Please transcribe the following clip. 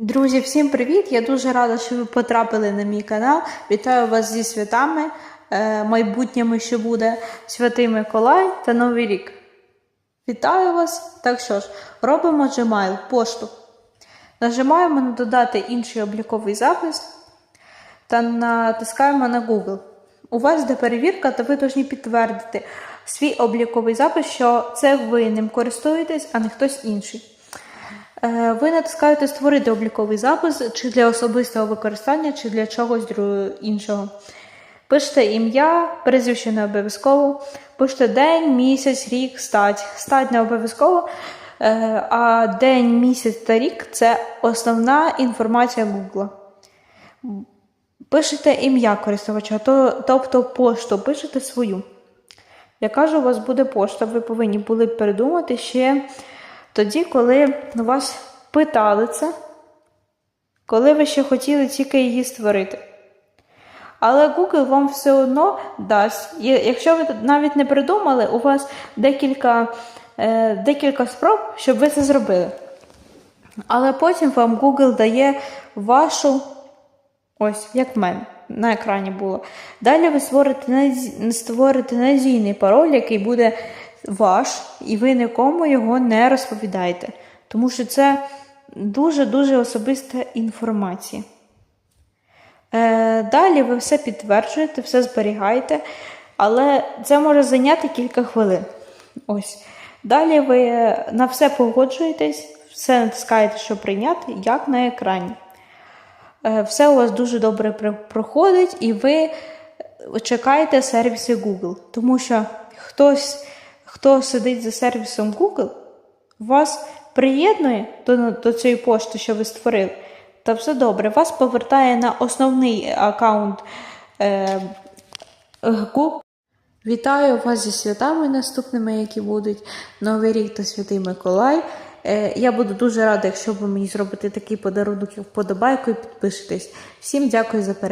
Друзі, всім привіт! Я дуже рада, що ви потрапили на мій канал. Вітаю вас зі святами, е, майбутніми, що буде Святий Миколай та Новий рік. Вітаю вас! Так що ж, робимо Gmail, пошту. Нажимаємо на додати інший обліковий запис та натискаємо на Google. У вас йде перевірка, та ви повинні підтвердити свій обліковий запис, що це ви ним користуєтесь, а не хтось інший. Е, Ви натискаєте Створити обліковий запис чи для особистого використання, чи для чогось іншого. Пишете ім'я, прізвище не обов'язково, пишете день, місяць, рік, стать. Стать не обов'язково, е, а день, місяць та рік це основна інформація Google. Пишете ім'я користувача, тобто пошту, пишете свою. Яка ж у вас буде пошта? Ви повинні були б передумати ще тоді, коли вас питали це, коли ви ще хотіли тільки її створити. Але Google вам все одно дасть. Якщо ви навіть не придумали, у вас декілька, е, декілька спроб, щоб ви це зробили. Але потім вам Google дає вашу Ось, як в мене на екрані було. Далі ви створите, створите надійний пароль, який буде ваш, і ви нікому його не розповідаєте. Тому що це дуже-дуже особиста інформація. Е, далі ви все підтверджуєте, все зберігаєте, але це може зайняти кілька хвилин. Ось. Далі ви на все погоджуєтесь, все натискаєте, що прийняти, як на екрані. Е, Все у вас дуже добре проходить, і ви чекаєте сервіси Google. Тому що хтось, хто сидить за сервісом Google, вас приєднує до, до цієї пошти, що ви створили, та все добре. Вас повертає на основний аккаунт е, Google. Вітаю вас зі святами наступними, які будуть Новий рік та Святий Миколай. Е, Я буду дуже рада, якщо ви мені зробите такий подарунок, як вподобайку і підпишетесь. Всім дякую за перегляд.